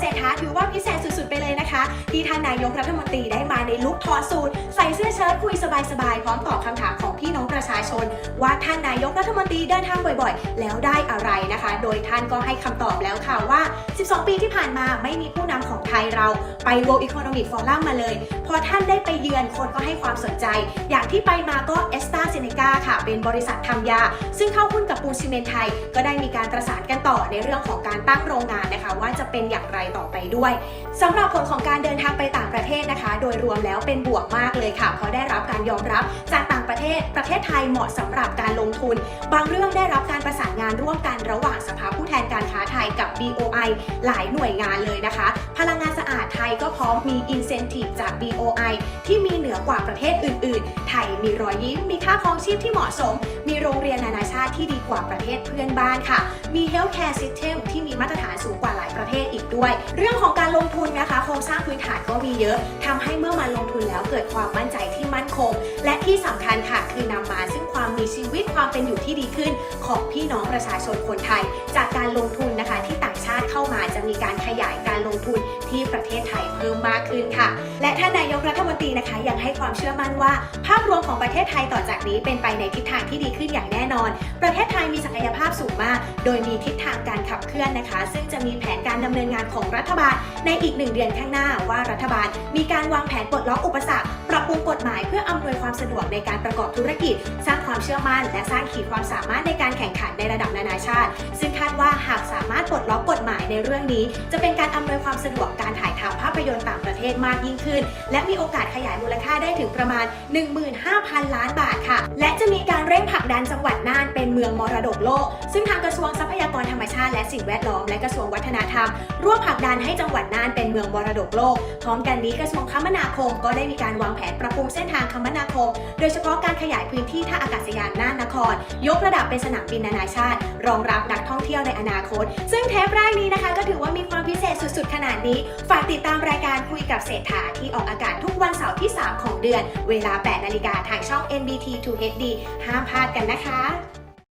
เศรษฐาถือว่าพิเศ ที่ท่านนายกรัฐมนตรีได้มาในลุคถอดสูทใส่เสื้อเชิ้ตคุยสบายๆพร้อมตอบคำถามของพี่น้องประชาชน ว่าท่านนายกรัฐมนตรีเดินทางบ่อยๆ แล้วได้อะไรนะคะ โดยท่านก็ให้คำตอบแล้วค่ะว่า 12 ปีที่ผ่านมาไม่มีผู้นำของไทยเราไป World Economic Forum มาเลย พอท่านได้ไปเยือนคนก็ให้ความสนใจ อย่างที่ไปมาก็เอสตาเซเนกาค่ะ เป็นบริษัททำยา ซึ่งเข้าหุ้นกับปูนซีเมนไทย ก็ได้มีการประสานกันต่อในเรื่องของการตั้งโรงงานนะคะ ว่าจะเป็นอย่างไรต่อไปด้วย สำหรับผลของการเดินทางไปต่างประเทศนะคะ โดยรวมแล้วเป็นบวกมากเลยค่ะ เพราะได้รับการยอมรับจากต่างประเทศ ประเทศไทยเหมาะสำหรับการลงทุน บางเรื่องได้รับการประสานงานร่วมกันระหว่างสภาผู้แทนการค้าไทยกับ BOI หลายหน่วยงานเลยนะคะ พลังงานสะอาดไทยก็พร้อมมี incentive จาก BOI ที่มีเหนือกว่าประเทศอื่น ๆ ไทยมีรอยยิ้ม มีค่าครองชีพที่เหมาะสม มีโรงเรียนนานาชาติที่ดีกว่าประเทศเพื่อนบ้านค่ะ มี healthcare system ที่มีมาตรฐานสูงกว่า ด้วย เรื่องของการลงทุนนะคะโครงสร้างพื้นฐานก็มีเยอะทำให้เมื่อมาลงทุนแล้วเกิดความมั่นใจที่มั่นคง และที่สำคัญค่ะคือนำมาซึ่งความมีชีวิตความเป็นอยู่ที่ดีขึ้น ของพี่น้องประชาชนคนไทย จากการลงทุนนะคะที่ต่างชาติเข้ามาจะมีการขยายการลงทุนที่ประเทศไทยเพิ่มมากขึ้นค่ะ และท่านนายกรัฐมนตรีนะคะ ยังให้ความเชื่อมั่นว่า ภาพรวมของประเทศไทยต่อจากนี้เป็นไปในทิศทางที่ดีขึ้นอย่างแน่นอน ประเทศไทยมีศักยภาพ มาโดยมีทิศทางการขับเคลื่อนนะคะ ซึ่งจะมีแผนการดำเนินงานของรัฐบาลในอีกหนึ่งเดือนข้างหน้าว่ารัฐบาล มีการวางแผนปลดล็อกอุปสรรคปรับปรุง ความสะดวกในการประกอบธุรกิจ สร้างความเชื่อมั่น และสร้างขีดความสามารถในการแข่งขันในระดับนานาชาติ ซึ่งคาดว่าหากสามารถปลดล็อกกฎหมายในเรื่องนี้ จะเป็นการอำนวยความสะดวกการถ่ายทำภาพยนตร์ต่างประเทศมากยิ่งขึ้น และมีโอกาสขยายมูลค่าได้ถึงประมาณ 15,000 ล้านบาทค่ะ และจะมีการเร่งผลักดันจังหวัดน่านเป็นเมืองมรดกโลก ซึ่งทางกระทรวงทรัพยากรธรรมชาติและสิ่งแวดล้อมและกระทรวงวัฒนธรรม ร่วมผลักดันให้จังหวัดน่านเป็นเมืองมรดกโลก พร้อมกันนี้กระทรวงคมนาคมก็ได้มีการวางแผนปรับปรุงเส้นทางคมนาคมโดยเฉพาะการขยายพื้นที่ท่าอากาศยานน่านนคร ยกระดับเป็นสนามบินนานาชาติ รองรับนักท่องเที่ยวในอนาคต ซึ่งเทปแรกนี้นะคะ ก็ถือว่ามีความพิเศษสุดๆ ขนาดนี้ ฝากติดตามรายการคุยกับเศรษฐาที่ออกอากาศทุกวันเสาร์ที่ 3 ของเดือน เวลา 8 นาฬิกาทางช่อง NBT 2 HD ห้ามพลาดกันนะคะ